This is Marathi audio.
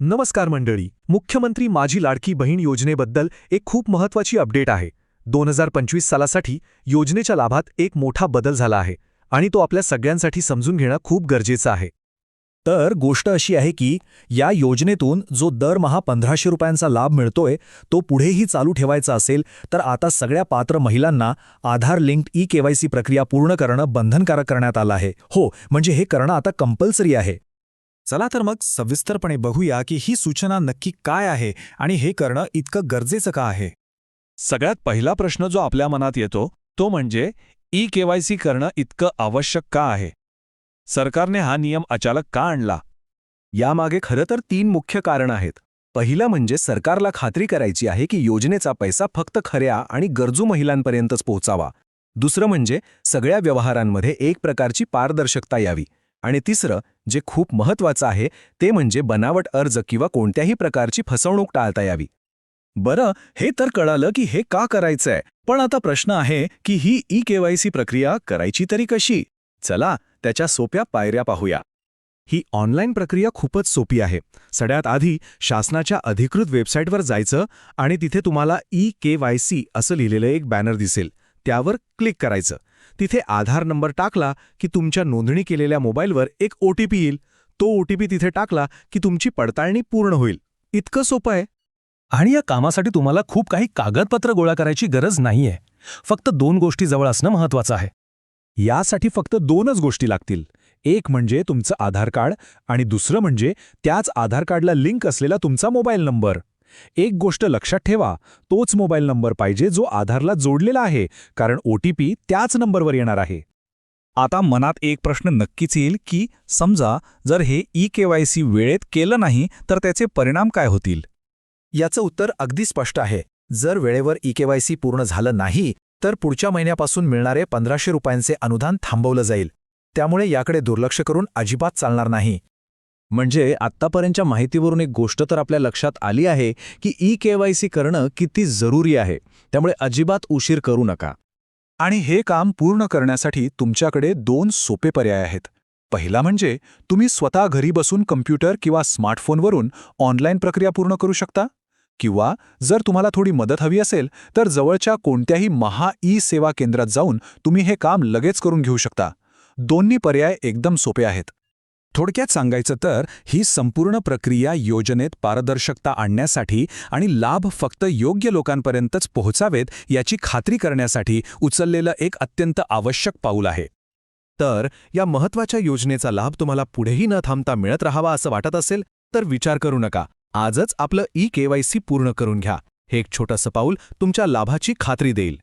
नमस्कार मंडळी मुख्यमंत्री माझी लाडकी बहीण योजनेबद्दल एक खूप महत्वाची अपडेट आहे. दोन हजार पंचवीस सालासाठी योजनेच्या लाभात एक मोठा बदल झाला आहे आणि तो आपल्या सगळ्यांसाठी समजून घेणं खूप गरजेचं आहे. तर गोष्ट अशी आहे की या योजनेतून जो दरमहा पंधराशे रुपयांचा लाभ मिळतोय तो पुढेही चालू ठेवायचा असेल तर आता सगळ्या पात्र महिलांना आधार लिंक्ड ई केवायसी प्रक्रिया पूर्ण करणं बंधनकारक करण्यात आलं आहे. हो म्हणजे हे करणं आता कंपल्सरी आहे. चला तर मग सविस्तरपणे बघूया की ही सूचना नक्की काय आहे आणि हे करणं इतकं गरजेचं का आहे. सगळ्यात पहिला प्रश्न जो आपल्या मनात येतो तो म्हणजे ई केवायसी करणं इतकं आवश्यक का आहे? सरकारने हा नियम अचानक का आणला? यामागे खरं तर तीन मुख्य कारण आहेत. पहिलं म्हणजे सरकारला खात्री करायची आहे की योजनेचा पैसा फक्त खऱ्या आणि गरजू महिलांपर्यंतच पोहोचावा. दुसरं म्हणजे सगळ्या व्यवहारांमध्ये एक प्रकारची पारदर्शकता यावी. आणि तिसरं जे खूप महत्वाचं आहे ते म्हणजे बनावट अर्ज किंवा कोणत्याही प्रकारची फसवणूक टाळता यावी. बरं हे तर कळालं की हे का करायचंय पण आता प्रश्न आहे की ही ई केवायसी प्रक्रिया करायची तरी कशी? चला त्याच्या सोप्या पायऱ्या पाहूया. ही ऑनलाईन प्रक्रिया खूपच सोपी आहे. सगळ्यात आधी शासनाच्या अधिकृत वेबसाईटवर जायचं आणि तिथे तुम्हाला ई के वाय सी असं लिहिलेलं एक बॅनर दिसेल. त्यावर क्लिक करायचं. तिथे आधार नंबर टाकला की तुमच्या नोंदणी केलेल्या मोबाईलवर एक ओ टी पी येईल. तो ओ टी पी तिथे टाकला की तुमची पडताळणी पूर्ण होईल. इतकं सोपं आहे. आणि या कामासाठी तुम्हाला खूप काही कागदपत्र गोळा करायची गरज नाहीये. फक्त दोन गोष्टी जवळ असणं महत्वाचं आहे. यासाठी फक्त दोनच गोष्टी लागतील. एक म्हणजे तुमचं आधार कार्ड आणि दुसरं म्हणजे त्याच आधार कार्डला लिंक असलेला तुमचा मोबाईल नंबर. एक गोष्ट लक्षात ठेवा तोच मोबाईल नंबर पाहिजे जो आधारला जोडलेला आहे कारण ओ टी पी त्याच नंबरवर येणार आहे. आता मनात एक प्रश्न नक्कीच येईल की समजा जर हे ई केवायसी वेळेत केलं नाही तर त्याचे परिणाम काय होतील? याचं उत्तर अगदी स्पष्ट आहे. जर वेळेवर ई केवायसी पूर्ण झालं नाही तर पुढच्या महिन्यापासून मिळणारे पंधराशे रुपयांचे अनुदान थांबवलं जाईल. त्यामुळे याकडे दुर्लक्ष करून अजिबात चालणार नाही. म्हणजे आत्तापर्यंतच्या माहितीवरून एक गोष्ट तर आपल्या लक्षात आली आहे की ई केवायसी करणं किती जरुरी आहे. त्यामुळे अजिबात उशीर करू नका. आणि हे काम पूर्ण करण्यासाठी तुमच्याकडे दोन सोपे पर्याय आहेत. पहिला म्हणजे तुम्ही स्वतः घरी बसून कम्प्युटर किंवा स्मार्टफोनवरून ऑनलाईन प्रक्रिया पूर्ण करू शकता. किंवा जर तुम्हाला थोडी मदत हवी असेल तर जवळच्या कोणत्याही महा ई सेवा केंद्रात जाऊन तुम्ही हे काम लगेच करून घेऊ शकता. दोन्ही पर्याय एकदम सोपे आहेत. थोडक्यात सांगायचं तर ही संपूर्ण प्रक्रिया योजनेत पारदर्शकता आणण्यासाठी आणि लाभ फक्त योग्य लोकांपर्यंतच पोहोचावेत याची खात्री करण्यासाठी उचललेलं एक अत्यंत आवश्यक पाऊल आहे. तर या महत्त्वाच्या योजनेचा लाभ तुम्हाला पुढेही न थांबता मिळत राहावा असं वाटत असेल तर विचार करू नका. आजच आपलं ई केवायसी पूर्ण करून घ्या. हे एक छोटंसं पाऊल तुमच्या लाभाची खात्री देईल.